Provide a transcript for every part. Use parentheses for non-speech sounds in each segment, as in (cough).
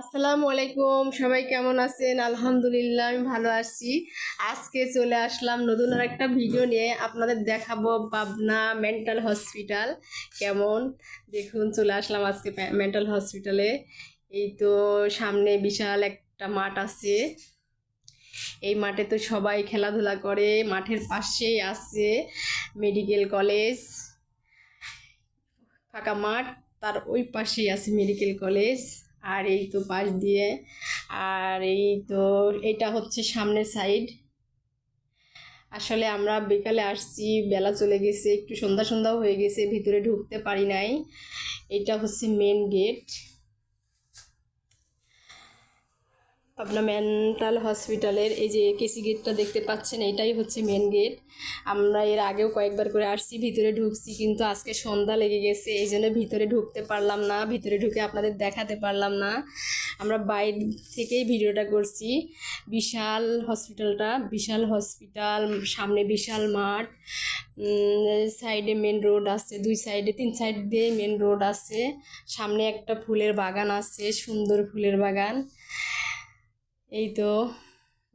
আসসালামু আলাইকুম, সবাই কেমন আছেন? আলহামদুলিল্লাহ, আমি ভালো আছি। আজকে চলে আসলাম নতুন আর একটা ভিডিও নিয়ে। আপনাদের দেখাবো পাবনা মেন্টাল হসপিটাল কেমন। দেখুন, চলে আসলাম আজকে মেন্টাল হসপিটালে। এই তো সামনে বিশাল একটা মাঠ আছে। এই মাঠে তো সবাই খেলাধুলা করে, মাঠের পাশেই আছে মেডিকেল কলেজ। ফাঁকা মাঠ, তার ওই পাশেই আছে মেডিকেল কলেজ। আর এই তো পাশ দিয়ে। আর এই তো এটা হচ্ছে সামনের সাইড আসলে আমরা বিকালে আসছি, বেলা চলে গেছে, একটু সন্ধ্যা সন্ধ্যাও হয়ে গেছে, ভিতরে ঢুকতে পারি নাই। এটা হচ্ছে মেন গেট পাবনা মেন্টাল হসপিটালের এই যে কেসি গেটটা দেখতে পাচ্ছেন, এটাই হচ্ছে মেন গেট আমরা এর আগেও কয়েকবার করে আসছি, ভিতরে ঢুকছি, কিন্তু আজকে সন্ধ্যা লেগে গেছে, এই জন্য ভিতরে ঢুকতে পারলাম না, ভিতরে ঢুকে আপনাদের দেখাতে পারলাম না। আমরা বাইরে থেকেই ভিডিওটা করছি। বিশাল হসপিটালটা, বিশাল হসপিটাল, সামনে বিশাল মাঠ সাইডে মেন রোড আছে, দুই সাইডে, তিন সাইড দিয়ে মেন রোড আছে। সামনে একটা ফুলের বাগান আছে, সুন্দর ফুলের বাগান। এই তো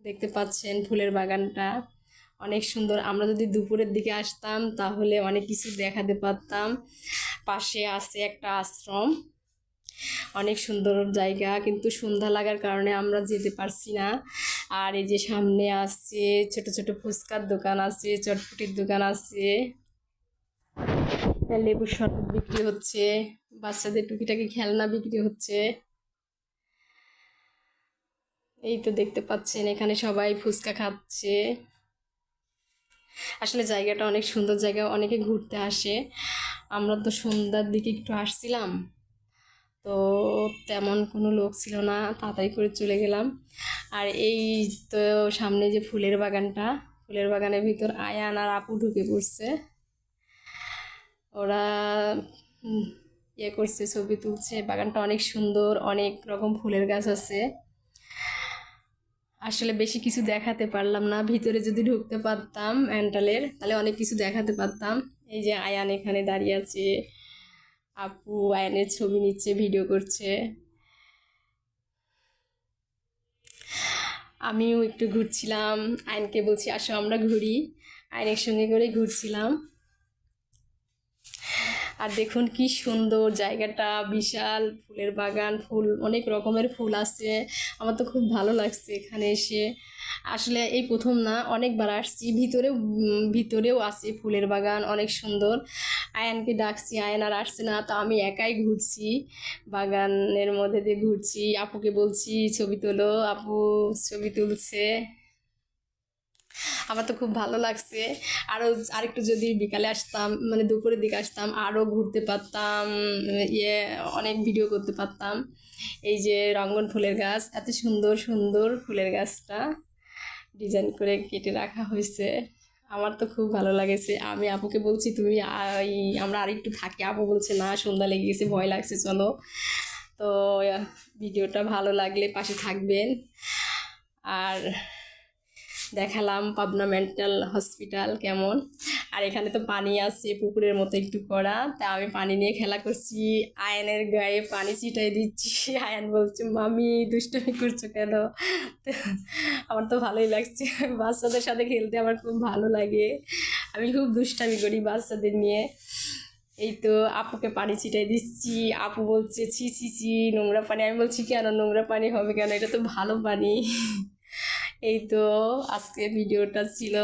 দেখতে পাচ্ছেন ফুলের বাগানটা। অনেক সুন্দর। আমরা যদি দুপুরের দিকে আসতাম, তাহলে অনেক কিছু দেখাতে পারতাম। পাশে আছে একটা আশ্রম। অনেক সুন্দর জায়গা, কিন্তু সন্ধ্যা লাগার কারণে আমরা যেতে পারছি না। আর এই যে সামনে আছে ছোট ছোট ফুচকার দোকান আছে, চটপটির দোকান আছে। লেবুর শরবত বিক্রি হচ্ছে, বাচ্চাদের টুকিটাকি খেলনা বিক্রি হচ্ছে। এই তো দেখতে পাচ্ছেন, এখানে সবাই ফুচকা খাচ্ছে। আসলে জায়গাটা অনেক সুন্দর জায়গা, অনেকে ঘুরতে আসে। আমরা তো সন্ধ্যার দিকে একটু আসছিলাম, তো তেমন কোনো লোক ছিল না, তাড়াতাড়ি করে চলে গেলাম। আর এই তো সামনে যে ফুলের বাগানটা, ফুলের বাগানের ভিতর আয়ান আর আপু ঢুকে পড়ছে। ওরা ইয়ে করছে, ছবি তুলছে। বাগানটা অনেক সুন্দর, অনেক রকম ফুলের গাছ আছে। আসলে বেশি কিছু দেখাতে পারলাম না, ভিতরে যদি ঢুকতে পারতাম অ্যান্টালের তাহলে অনেক কিছু দেখাতে পারতাম। এই যে আয়ান এখানে দাঁড়িয়ে আছে, আপু আয়ানের ছবি নিচ্ছে ভিডিও করছে। আমিও একটু ঘুরছিলাম, আয়নকে বলছি, আসো আমরা ঘুরি। আয়নের সঙ্গে করে ঘুরছিলাম। আর দেখুন কি সুন্দর জায়গাটা, বিশাল ফুলের বাগান, ফুল, অনেক রকমের ফুল আছে। আমার তো খুব ভালো লাগছে এখানে এসে। আসলে এই প্রথম না, অনেকবার আসছি। ভিতরেও ভিতরেও আছে ফুলের বাগান, অনেক সুন্দর। আয়ানকে ডাকছি, আয়ান আর আসছে না, তো আমি একাই ঘুরছি, বাগানের মধ্যে দিয়ে ঘুরছি। আপুকে বলছি, ছবি তোলো, আপু ছবি তুলছে। আমার তো খুব ভালো লাগছে। আরও আরেকটু যদি বিকালে আসতাম মানে দুপুরের দিকে আসতাম আরও ঘুরতে পারতাম ইয়ে অনেক ভিডিও করতে পারতাম। এই যে রঙ্গন ফুলের গাছ, এত সুন্দর সুন্দর ফুলের গাছটা ডিজাইন করে কেটে রাখা হয়েছে। আমার তো খুব ভালো লাগেছে। আমি আপুকে বলছি, তুমি আমরা আরেকটু থাকি। আপু বলছে, না, সন্ধ্যা লেগে গেছে, ভয় লাগছে, চলো। তো, ভিডিওটা ভালো লাগলে পাশে থাকবেন। আর দেখালাম পাবনা মেন্টাল হসপিটাল কেমন। আর এখানে তো পানি আছে, পুকুরের মতো একটু করা তা আমি পানি নিয়ে খেলা করছি। আয়নের গায়ে পানি ছিটাই দিচ্ছি। (laughs) আয়ন বলছে, মামি, দুষ্টমি করছ কেন? আমার তো ভালোই লাগছে। বাচ্চাদের সাথে খেলতে আমার খুব ভালো লাগে। আমি খুব দুষ্টামি করি বাচ্চাদের নিয়ে। এই তো আপুকে পানি ছিটাই দিচ্ছি। আপু বলছে, ছি ছি ছি, নোংরা পানি। আমি বলছি, কেন? নোংরা পানি হবে কেন? এটা তো ভালো পানি। এই তো আজকে ভিডিওটা ছিল।